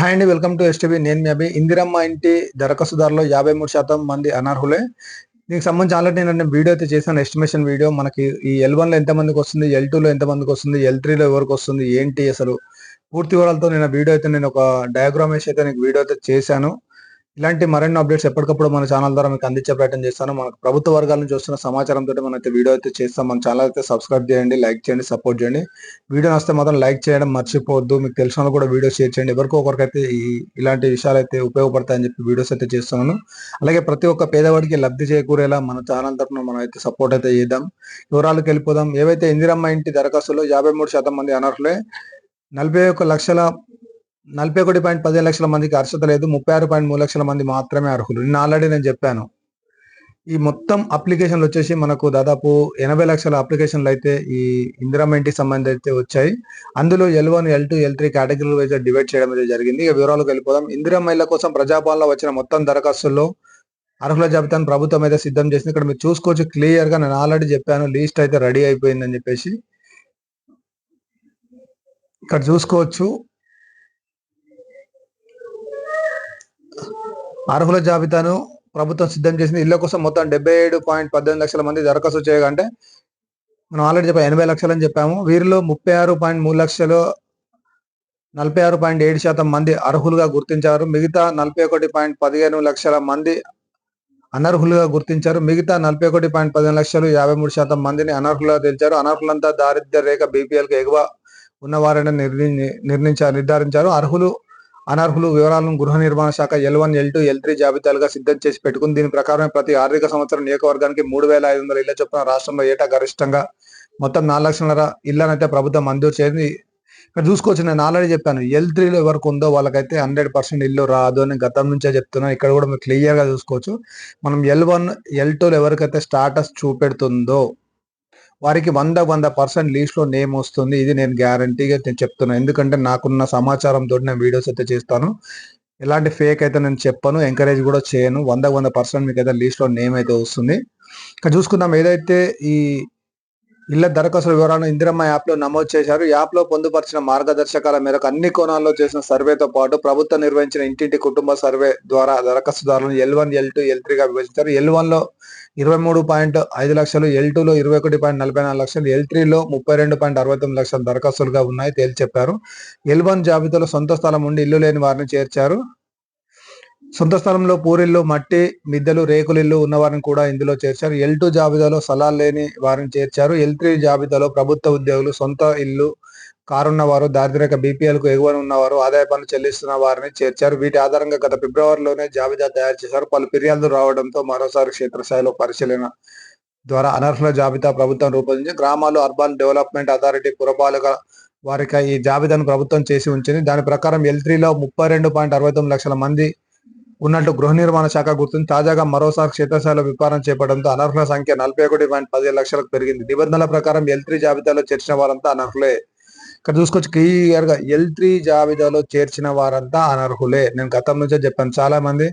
Hi అండి welcome to STV నేను మీ అభి. ఇందిరమ్మ ఇంటి దరఖాస్తుదారులో యాభై మూడు శాతం మంది అనర్హులే. దీనికి సంబంధించి ఆల్రెడీ నేను వీడియో అయితే చేశాను ఎస్టిమేషన్ వీడియో మనకి ఈ ఎల్ వన్లో వస్తుంది ఎల్ టూలో ఎంతమందికి వస్తుంది ఎల్ త్రీలో ఎవరికి వస్తుంది ఏంటి అసలు? పూర్తి వివరాలతో నేను వీడియో అయితే నేను ఒక డయాగ్రామ్ వేసి అయితే నీకు వీడియో అయితే చేశాను. ఇలాంటి మరిన్ని అప్డేట్స్ ఎప్పటికప్పుడు మన ఛానల్ ద్వారా మీకు అందించే ప్రయత్నం చేస్తాను. మనకు ప్రభుత్వ వర్గాల నుంచి వస్తున్న సమాచారం తోటి మనం అయితే వీడియో అయితే చేస్తాం. మన ఛానల్ అయితే సబ్స్క్రైబ్ చేయండి లైక్ చేయండి సపోర్ట్ చేయండి. వీడియో వస్తే మాత్రం లైక్ చేయడం మర్చిపోవద్దు. మీకు తెలిసిన వాళ్ళు కూడా వీడియో షేర్ చేయండి. ఎవరికో ఒకరికైతే ఇలాంటి విషయాలు అయితే ఉపయోగపడతాయని చెప్పి వీడియోస్ అయితే చేస్తున్నాను. అలాగే ప్రతి ఒక్క పేదవాడికి లబ్ధి చేకూరేలా మన ఛానల్ తరఫున మనం అయితే సపోర్ట్ అయితే చేద్దాం. వివరాలకు వెళ్ళిపోదాం. ఏవైతే ఇందిరమ్మ ఇంటి దరఖాస్తులో యాభై మూడు శాతం మంది అనర్హులే నలభై ఒక్క లక్షల నలభై ఒకటి పాయింట్ పదిహేను లక్షల మందికి అర్హత లేదు ముప్పై ఆరు పాయింట్ మూడు లక్షల మంది మాత్రమే అర్హులు. నిన్న ఆల్రెడీ నేను చెప్పాను. ఈ మొత్తం అప్లికేషన్లు వచ్చేసి మనకు దాదాపు ఎనభై లక్షల అప్లికేషన్లు అయితే ఈ ఇందిరమ్మ ఇంటికి సంబంధించి అయితే వచ్చాయి. అందులో L one L two L three కేటగిరీలు అయితే డివైడ్ చేయడం అయితే జరిగింది. ఇక వివరాలకు వెళ్ళిపోదాం. ఇందిరమ్మ కోసం ప్రజాపాలన వచ్చిన మొత్తం దరఖాస్తుల్లో అర్హుల జాబితాను ప్రభుత్వం అయితే సిద్ధం చేసింది. ఇక్కడ మీరు చూసుకోవచ్చు క్లియర్గా నేను ఆల్రెడీ చెప్పాను లిస్ట్ అయితే రెడీ అయిపోయిందని చెప్పేసి. ఇక్కడ చూసుకోవచ్చు అర్హుల జాబితాను ప్రభుత్వం సిద్ధం చేసింది. ఇళ్ళ కోసం మొత్తం డెబ్బై ఏడు పాయింట్ పద్దెనిమిది లక్షల మంది దరఖాస్తు చేయగా అంటే మనం ఆల్రెడీ చెప్పాము ఎనభై లక్షలు అని చెప్పాము. వీరిలో ముప్పై ఆరు పాయింట్ మూడు లక్షలు నలభై ఆరు పాయింట్ ఏడు శాతం మంది అర్హులుగా గుర్తించారు. మిగతా నలభై ఒకటి పాయింట్ పదిహేను లక్షల మంది అనర్హులుగా గుర్తించారు. మిగతా నలభై ఒకటి పాయింట్ పదిహేను లక్షలు యాభై మూడు శాతం మందిని అనర్హులుగా తెలిచారు. అనర్హులంతా దారిద్ర్య రేఖ బీపీఎల్కి ఎగువ ఉన్నవారని నిర్ణయించారు నిర్ధారించారు. అర్హులు అనర్హులు వివరాలను గృహ నిర్మాణ శాఖ L one L two L three జాబితాలుగా సిద్ధం చేసి పెట్టుకుంది. దీని ప్రకారం ప్రతి ఆర్థిక సంవత్సరం నియోజకవర్గానికి మూడు వేల ఐదు వందల ఇళ్ళ చొప్పున రాష్ట్రంలో ఏటా గరిష్టంగా మొత్తం నాలుగు లక్షల ఇళ్ళనైతే ప్రభుత్వం మంజూరు చేసింది. ఇక్కడ చూసుకోవచ్చు నేను ఆల్రెడీ చెప్పాను. ఎల్ త్రీలో ఎవరికి ఉందో వాళ్ళకైతే హండ్రెడ్ పర్సెంట్ ఇల్లు రాదు అని గతం నుంచే చెప్తున్నాను. ఇక్కడ కూడా మీరు క్లియర్గా చూసుకోవచ్చు. మనం ఎల్ వన్ ఎల్ టూలో ఎవరికైతే స్టాటస్ చూపెడుతుందో వారికి వంద వంద పర్సెంట్ లీస్ట్లో నేమ్ వస్తుంది. ఇది నేను గ్యారంటీగా నేను చెప్తున్నాను ఎందుకంటే నాకున్న సమాచారం తోటి నేను వీడియోస్ అయితే చేస్తాను. ఎలాంటి ఫేక్ అయితే నేను చెప్పను ఎంకరేజ్ కూడా చేయను. వంద వంద పర్సెంట్ మీకు అయితే లీస్ట్లో నేమ్ అయితే వస్తుంది. ఇంకా చూసుకుందాం ఏదైతే ఈ ఇళ్ళ దరఖాస్తు వివరాలను ఇందిరమ్మ యాప్లో నమోదు చేశారు. యాప్లో పొందుపరిచిన మార్గదర్శకాల మేరకు అన్ని కోణాల్లో చేసిన సర్వేతో పాటు ప్రభుత్వం నిర్వహించిన ఇంటింటి కుటుంబ సర్వే ద్వారా దరఖాస్తుదారులను L one L two L త్రీగా విభజించారు. ఎల్ వన్లో ఇరవై మూడు పాయింట్ ఐదు లక్షలు ఎల్ టూలో ఇరవై ఒకటి పాయింట్ నలభై నాలుగు లక్షలు ఎల్ త్రీలో ముప్పై రెండు పాయింట్ అరవై తొమ్మిది లక్షల దరఖాస్తులుగా ఉన్నాయి తేల్చి చెప్పారు ఎల్ వన్ జాబితాలో సొంత స్థలం ఉండి ఇల్లు లేని వారిని చేర్చారు. సొంత స్థలంలో పూరిల్లు మట్టి మిద్దెలు రేకులిల్లు ఉన్నవారిని కూడా ఇందులో చేర్చారు. ఎల్ టూ జాబితాలో స్థలాలు లేని వారిని చేర్చారు. ఎల్ త్రీ జాబితాలో ప్రభుత్వ ఉద్యోగులు సొంత ఇల్లు కారున్నవారు దారిద్ర్యక బీపీఎల్కు ఎగువన ఉన్నవారు ఆదాయ పన్ను చెల్లిస్తున్న వారిని చేర్చారు. వీటి ఆధారంగా గత ఫిబ్రవరిలోనే జాబితా తయారు చేశారు. పలు ఫిర్యాదులు రావడంతో మరోసారి క్షేత్రస్థాయిలో పరిశీలన ద్వారా అనర్హుల జాబితా ప్రభుత్వం రూపొందించి గ్రామాలు అర్బన్ డెవలప్మెంట్ అథారిటీ పురపాలక వారికి ఈ జాబితాను ప్రభుత్వం చేసి ఉంచింది. దాని ప్రకారం ఎల్ త్రీలో ముప్పై రెండు పాయింట్ అరవై తొమ్మిది లక్షల మంది ఉన్నట్టు గృహ నిర్మాణ శాఖ గుర్తుంది తాజాగా మరోసారి క్షేత్రస్థాయిలో విపారం చేపడంతో అనర్హుల సంఖ్య నలభై ఒకటి పాయింట్ పదిహేను లక్షలకు పెరిగింది. నిబంధనల ప్రకారం ఎల్ త్రీ జాబితాలో చేర్చిన వారంతా అనర్హులే. ఇక్కడ చూసుకోవచ్చు క్లియర్గా ఎల్ త్రీ జాబితాలో చేర్చిన వారంతా అనర్హులే. నేను గతం నుంచే చెప్పాను చాలా మంది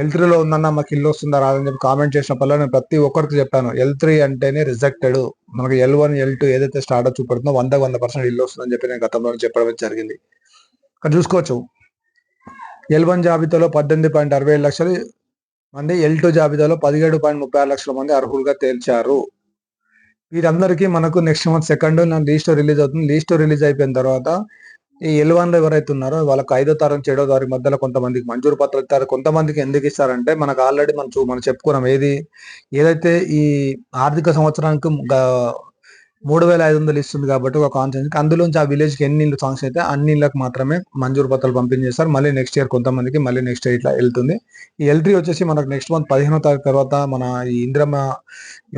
ఎల్ త్రీలో ఉందన్న మాకు ఇల్లు వస్తుందా రాదని చెప్పి కామెంట్ చేసినప్పుడు నేను ప్రతి ఒక్కరికి చెప్పాను ఎల్ త్రీ అంటేనే రిజెక్టెడ్ మనకు ఎల్ వన్ ఎల్ టూ ఏదైతే స్టార్ట్ చూపెడుతుందో వంద వంద పర్సెంట్ ఇల్లు వస్తుందని చెప్పి నేను గతంలో చెప్పడం జరిగింది. ఇక్కడ చూసుకోవచ్చు ఎల్ వన్ జాబితాలో పద్దెనిమిది పాయింట్ అరవై ఏడు లక్షలు మంది ఎల్ టూ జాబితాలో పదిహేడు పాయింట్ ముప్పై ఆరు లక్షల మంది అర్హులుగా తేల్చారు. వీరందరికీ మనకు next month second list release అవుతుంది. లీస్ట్ రిలీజ్ అయిపోయిన తర్వాత ఈ ఎల్లో ఎవరైతే ఉన్నారో వాళ్ళకి ఐదో తారీఖు ఏడో తారీఖు మధ్యలో కొంతమందికి మంజూరు పత్రాలు ఇస్తారు. కొంతమందికి ఎందుకు ఇస్తారంటే మనకు ఆల్రెడీ మనం చూ మనం చెప్పుకున్నాం ఏది ఏదైతే ఈ ఆర్థిక సంవత్సరానికి మూడు వేల ఐదు వందలు ఇస్తుంది కాబట్టి ఒక కాన్సెన్స్ అందులోంచి ఆ విలేజ్కి ఎన్ని ఇల్లు సాంగ్స్ అయితే అన్ని ఇళ్ళకి మాత్రమే మంజూరు పత్రాలు పంపించేస్తారు. మళ్ళీ నెక్స్ట్ ఇయర్ కొంతమందికి మళ్ళీ నెక్స్ట్ ఇయర్ ఇట్లా వెళ్తుంది. ఈ ఎల్ త్రీ వచ్చేసి మనకు నెక్స్ట్ మంత్ పదిహేనో తారీఖు తర్వాత మన ఈ ఇంద్రమ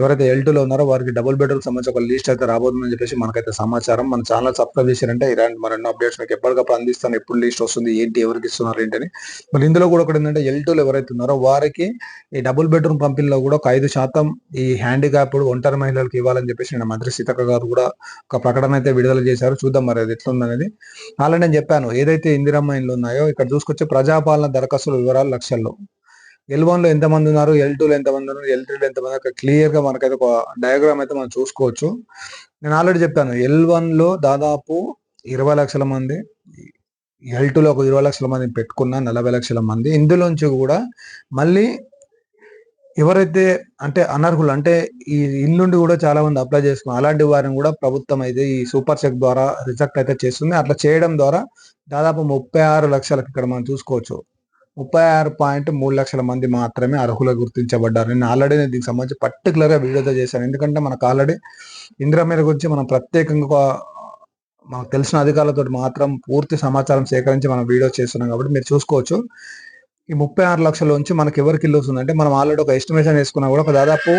ఎవరైతే ఎల్లో ఉన్నారో వారికి డబుల్ బెడ్రూమ్ సంబంధించి ఒక లిస్ట్ అయితే రాబోతుందని చెప్పేసి మనకైతే సమాచారం. మన ఛానల్ సబ్స్క్రైబ్ చేశారంటే ఇలాంటి మరెన్నో అప్డేట్స్ మీకు ఎప్పటికప్పుడు అందిస్తాను. ఎప్పుడు లిస్ట్ వస్తుంది ఏంటి ఎవరికి ఇస్తున్నారు ఏంటని. మరి ఇందులో కూడా ఒకటి ఏంటంటే ఎల్లో ఎవరైతే ఉన్నారో వారికి ఈ డబుల్ బెడ్రూమ్ పంపిణీలో కూడా ఒక ఐదు శాతం ఈ హ్యాండిక్యాప్డ్ ఒంటరి మహిళలకు ఇవ్వాలని చెప్పేసి నేను మంత్రి సీతక్క గారు కూడా ఒక ప్రకటన అయితే విడుదల చేశారు. చూద్దాం మరి అది ఎట్లుందనేది. ఆల్రెడీ నేను చెప్పాను ఏదైతే ఇందిరమ్మ ఇండ్లు ఉన్నాయో ఇక్కడ చూసుకొచ్చే ప్రజాపాలన దరఖాస్తుల వివరాలు లక్షల్లో. ఎల్ వన్లో ఎంతమంది ఉన్నారు ఎల్ టూ లో ఎంతమంది ఉన్నారు ఎల్ త్రీలో ఎంతమంది అక్కడ క్లియర్గా మనకైతే ఒక డయాగ్రామ్ అయితే మనం చూసుకోవచ్చు. నేను ఆల్రెడీ చెప్పాను ఎల్ వన్లో దాదాపు ఇరవై లక్షల మంది ఎల్ టూలో ఒక ఇరవై లక్షల మంది పెట్టుకున్న నలభై లక్షల మంది. ఇందులోంచి కూడా మళ్ళీ ఎవరైతే అంటే అనర్హులు అంటే ఈ ఇల్లుండి కూడా చాలా మంది అప్లై చేసుకున్నారు. అలాంటి వారిని కూడా ప్రభుత్వం అయితే ఈ సూపర్ చెక్ ద్వారా రిజెక్ట్ అయితే చేస్తుంది. అట్లా చేయడం ద్వారా దాదాపు ముప్పై ఆరు లక్షలకు ఇక్కడ మనం చూసుకోవచ్చు. ముప్పై ఆరు పాయింట్ మూడు లక్షల మంది మాత్రమే అర్హులు గుర్తించబడ్డారు. నేను ఆల్రెడీ నేను దీనికి సంబంధించి పర్టికులర్గా వీడియోతో చేశాను. ఎందుకంటే మనకు ఆల్రెడీ ఇందిరా మీద గురించి మనం ప్రత్యేకంగా మనకు తెలిసిన అధికారులతో మాత్రం పూర్తి సమాచారం సేకరించి మనం వీడియో చేస్తున్నాం కాబట్టి మీరు చూసుకోవచ్చు. ఈ ముప్పై ఆరు లక్షల నుంచి మనకి ఎవరికి ఇల్లు వస్తుందంటే మనం ఆల్రెడీ ఒక ఎస్టిమేషన్ వేసుకున్నా కూడా ఒక దాదాపు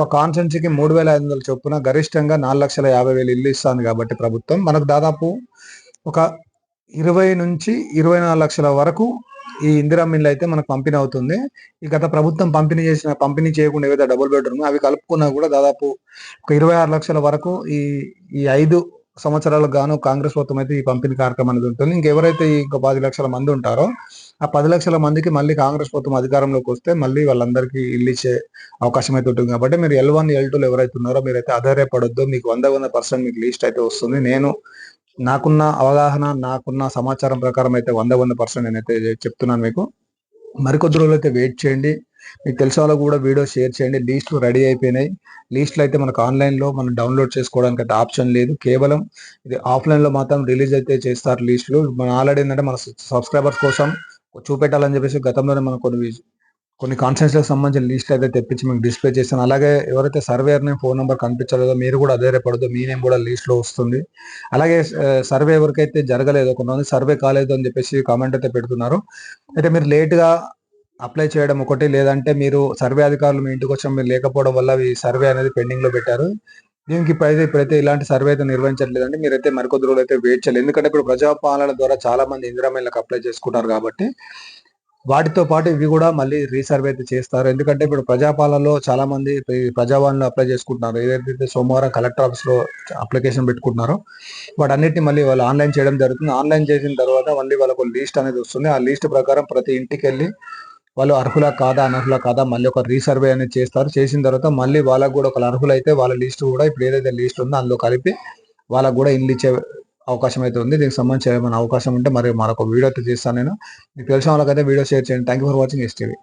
ఒక కాన్సెన్సీకి మూడు వేల ఐదు వందల చొప్పున గరిష్టంగా నాలుగు లక్షల యాభై వేలు ఇల్లు ఇస్తాను కాబట్టి ప్రభుత్వం. మనకు దాదాపు ఒక ఇరవై నుంచి ఇరవై నాలుగు లక్షల వరకు ఈ ఇందిరా మిల్లు అయితే మనకు పంపిణీ అవుతుంది. ఈ గత ప్రభుత్వం పంపిణీ చేసిన పంపిణీ చేయకుండా ఏవైతే డబుల్ బెడ్రూమ్ అవి కలుపుకున్నా కూడా దాదాపు ఒక ఇరవై ఆరు లక్షల వరకు ఈ ఈ ఐదు సంవత్సరాలకు గాను కాంగ్రెస్ ప్రభుత్వం అయితే ఈ పంపిణీ కార్యక్రమం అనేది ఉంటుంది. ఇంకెవరైతే ఇంకో పది లక్షల మంది ఉంటారో ఆ పది లక్షల మందికి మళ్ళీ కాంగ్రెస్ ప్రభుత్వం అధికారంలోకి వస్తే మళ్ళీ వాళ్ళందరికీ ఇల్లు ఇచ్చే అవకాశం అయితే ఉంటుంది. కాబట్టి మీరు ఎల్ వన్ ఎల్ టూలో ఎవరైతే ఉన్నారో మీరైతే ఆధారపడొద్దు మీకు వంద వంద పర్సెంట్ మీకు లిస్ట్ అయితే వస్తుంది. నేను నాకున్న అవగాహన నాకున్న సమాచారం ప్రకారం అయితే వంద వంద పర్సెంట్ నేనైతే చెప్తున్నాను మీకు. మరికొద్ది రోజులు అయితే వెయిట్ చేయండి. మీకు తెలిసిన వాళ్ళకు కూడా వీడియో షేర్ చేయండి. లీస్ట్లు రెడీ అయిపోయినాయి. లీస్ట్లు అయితే మనకు ఆన్లైన్లో మనం డౌన్లోడ్ చేసుకోవడానికి అయితే ఆప్షన్ లేదు. కేవలం ఇది ఆఫ్లైన్లో మాత్రం రిలీజ్ అయితే చేస్తారు లీస్టులు మన ఆల్రెడీ ఏంటంటే మన సబ్స్క్రైబర్స్ కోసం చూపెట్టాలని చెప్పేసి గతంలోనే మనం కొన్ని కొన్ని కాన్ఫరెన్స్లకు సంబంధించిన లిస్ట్ అయితే తెప్పించి మీకు డిస్ప్లే చేస్తాను అలాగే ఎవరైతే సర్వేయర్ నేమ్ ఫోన్ నెంబర్ కనిపించలేదో మీరు కూడా అదే అధైర్యపడదు మీ నేమ్ కూడా లిస్ట్లో వస్తుంది. అలాగే సర్వే ఎవరికైతే జరగలేదో. కొంతమంది సర్వే కాలేదు అని చెప్పేసి కామెంట్ అయితే పెడుతున్నారు. అయితే మీరు లేట్గా అప్లై చేయడం ఒకటి లేదంటే మీరు సర్వే అధికారులు మీ ఇంటికి వచ్చిన మీరు లేకపోవడం వల్ల ఈ సర్వే అనేది పెండింగ్లో పెట్టారు. దీనికి ఇప్పుడైతే ఇప్పుడైతే ఇలాంటి సర్వే అయితే నిర్వహించట్లేదంటే మీరైతే మరికొద్ది రోజులు అయితే వెయిట్ చేయాలి ఎందుకంటే ఇప్పుడు ప్రజాపాలన ద్వారా చాలా మంది ఇందిరామేళ్ళకి అప్లై చేసుకుంటారు కాబట్టి వాటితో పాటు ఇవి కూడా మళ్ళీ రీసర్వే అయితే చేస్తారు. ఎందుకంటే ఇప్పుడు ప్రజాపాలనలో చాలా మంది ప్రజావాణిలో అప్లై చేసుకుంటున్నారు. ఏదైతే సోమవారం కలెక్టర్ ఆఫీస్లో అప్లికేషన్ పెట్టుకుంటున్నారో వాటన్నిటిని మళ్ళీ వాళ్ళు ఆన్లైన్ చేయడం జరుగుతుంది. ఆన్లైన్ చేసిన తర్వాత మళ్ళీ వాళ్ళకు లీస్ట్ అనేది వస్తుంది. ఆ లీస్ట్ ప్రకారం ప్రతి ఇంటికి వెళ్ళి వాళ్ళు అర్హుల కాదా అనర్హుల కాదా మళ్ళీ ఒక రీసర్వే అనేది చేస్తారు. చేసిన తర్వాత మళ్ళీ వాళ్ళకు కూడా ఒక అర్హులైతే వాళ్ళ లిస్ట్ కూడా ఇప్పుడు ఏదైతే లిస్ట్ ఉందో అందులో కలిపి వాళ్ళకు కూడా ఇల్లు ఇచ్చే అవకాశం అయితే ఉంది దీనికి సంబంధించి ఏమైనా అవకాశం ఉంటే మరి మరొక వీడియో అయితే చేస్తాను నేను. మీకు తెలిసిన వాళ్ళకైతే వీడియో షేర్ చేయండి. Thank you for watching STV